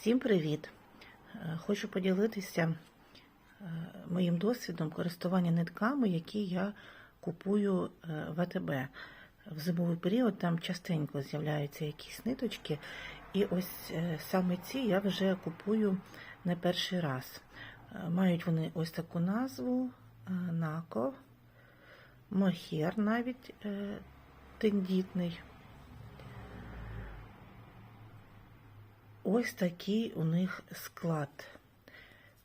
Всім привіт! Е, Хочу поділитися е, моїм досвідом користування нитками, які я купую е, в АТБ. В зимовий період там частенько з'являються якісь ниточки, і ось саме ці я вже купую не перший раз. Мають вони ось таку назву Нако, Мохер навіть тендітний. Ось такий у них склад.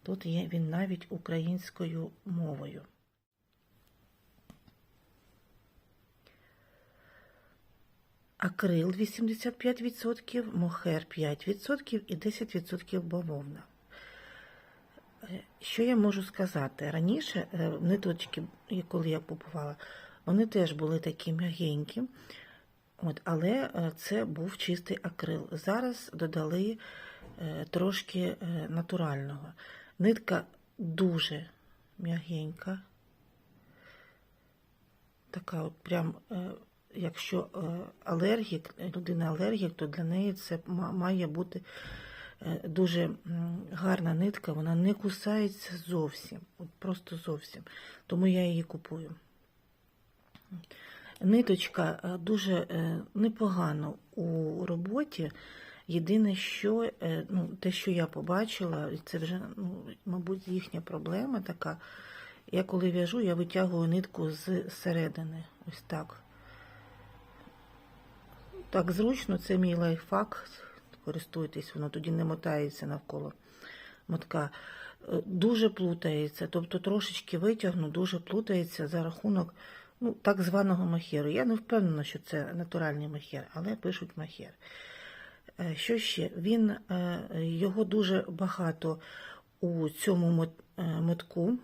Тут є він навіть українською мовою. Акрил 85%, мохер 5% і 10% бавовна. Е, Що я можу сказати? Раніше е, ниточки, коли я купувала, вони теж були такі м'ягенькі, От, але е, це був чистий акрил. Зараз додали е, трошки е, натурального. Нитка дуже м'ягенька. Така от прям, якщо алергік, людина алергік, то для неї це має бути дуже гарна нитка, вона не кусається зовсім, просто зовсім. Тому я її купую. Ниточка е, дуже е, непогано у роботі. Єдине, що е, ну, те, що я побачила, це вже, ну, мабуть, їхня проблема така. Я коли в'яжу, я витягую нитку з середини. Ось так. Так зручно, це мій лайфхак. Користуйтесь, воно тоді не мотається навколо мотка. Дуже плутається, тобто трошечки витягну, дуже плутається за рахунок ну, так званого махеру. Я не впевнена, що це натуральний махер, але пишуть махер. Е, Що ще? Він, е, його дуже багато у цьому е, мотку.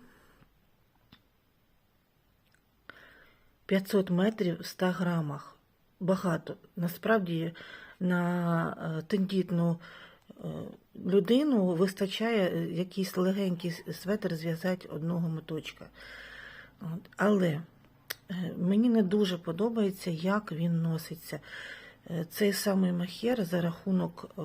500 метрів в 100 грамах. Багато. Насправді на тендітну людину вистачає якийсь легенький светр зв'язати одного моточка. Але мені не дуже подобається, як він носиться. Е, Цей самий махер за рахунок е,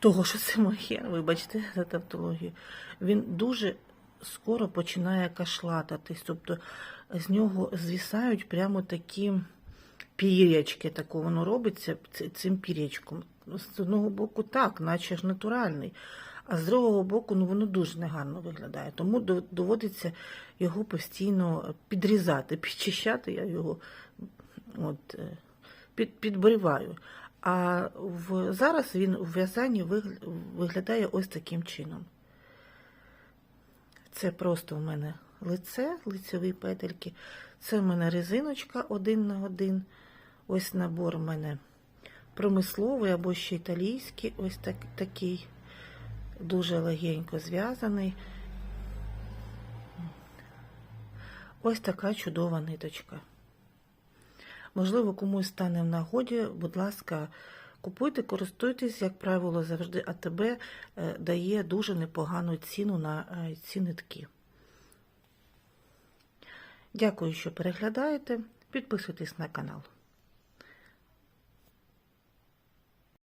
того, що це махер, вибачте за тавтологію, він дуже скоро починає кашлататись. Тобто з нього звісають прямо такі пірячки, тако воно робиться цим пірячком. З одного боку так, наче ж натуральний. А з другого боку, ну воно дуже негарно виглядає. Тому доводиться його постійно підрізати, підчищати я його от, е, під, підбриваю. А в, зараз він у в'язанні виглядає ось таким чином. Це просто у мене лице, лицеві петельки. Це у мене резиночка один на один. Ось набор у мене промисловий або ще італійський, ось так, такий, дуже легенько зв'язаний. Ось така чудова ниточка. Можливо, комусь стане в нагоді, будь ласка, купуйте, користуйтесь, як правило, завжди АТБ е, дає дуже непогану ціну на е, ці нитки. Дякую, що переглядаєте. Підписуйтесь на канал.